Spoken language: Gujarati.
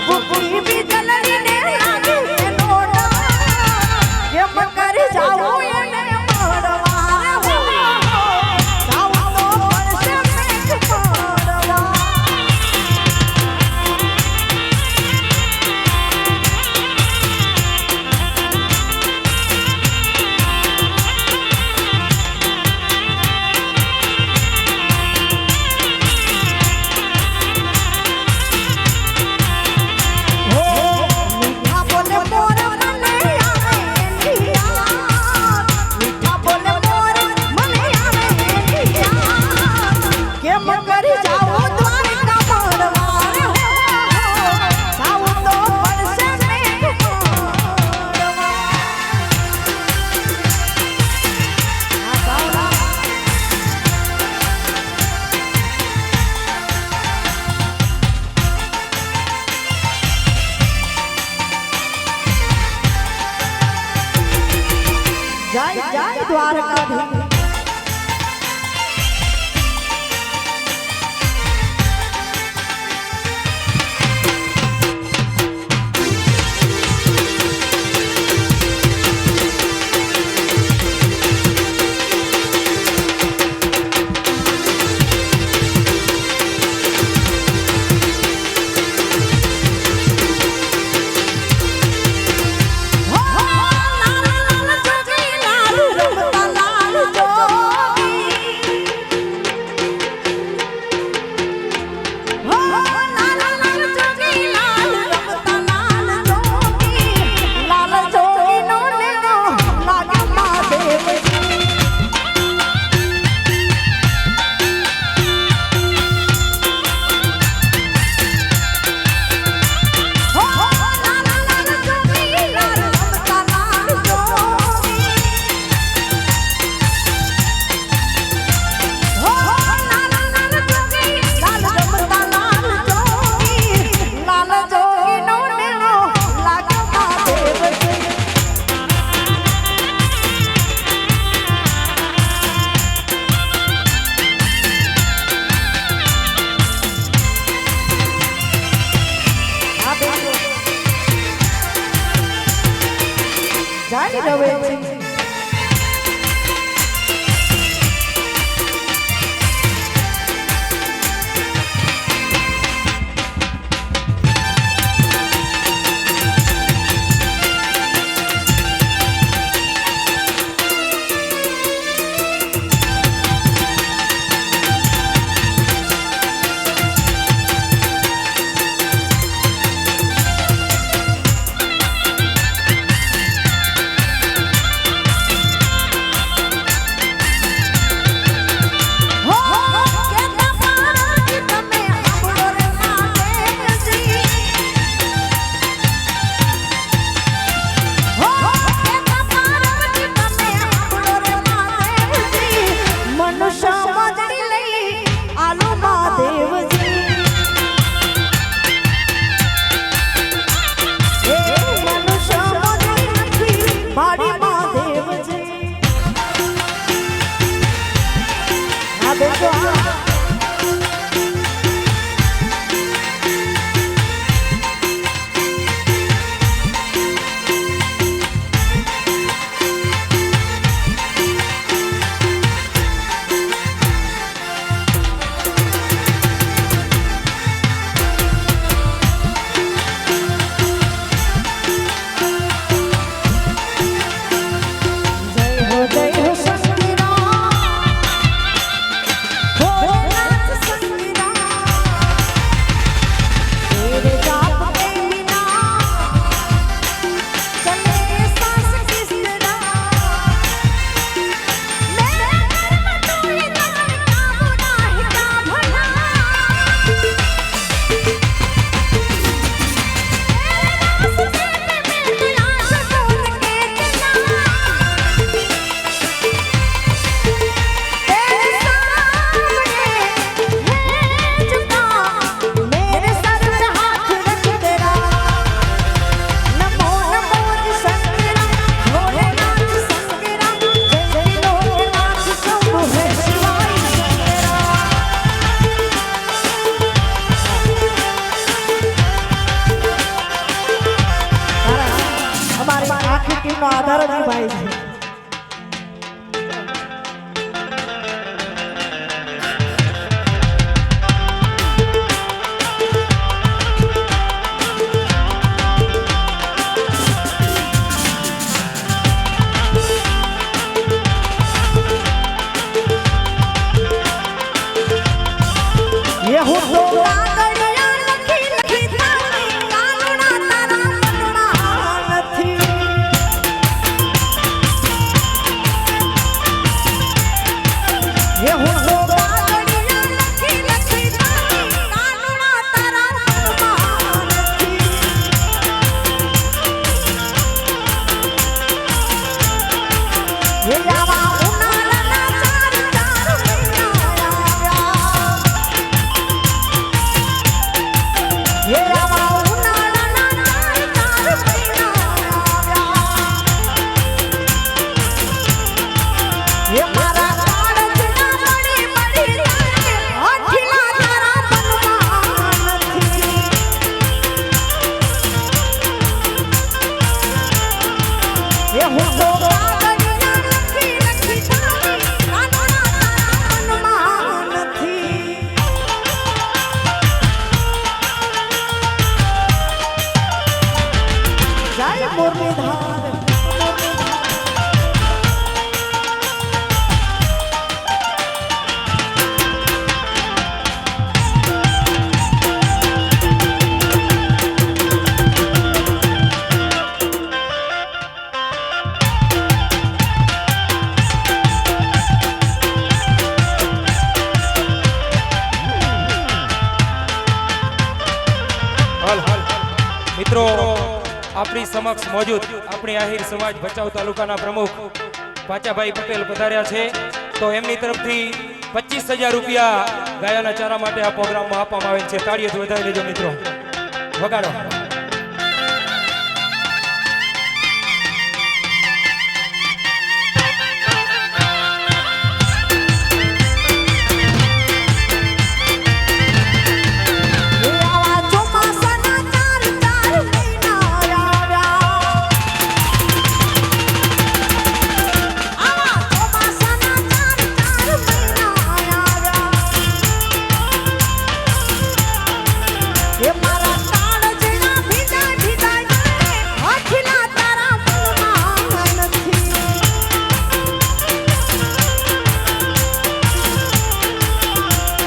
不不 Я. જય મુરલીધર. હાલ આપણી સમક્ષ મોજૂદ આપણી આહિર સમાજ ભચાઉ તાલુકાના પ્રમુખ પાચાભાઈ પટેલ પધાર્યા છે. તો એમની તરફથી પચીસ હજાર રૂપિયા ગાયાના ચારા માટે આ પ્રોગ્રામમાં આપવામાં આવેલ છે. તાળીઓથી વધારી લેજો મિત્રો. વગાડો.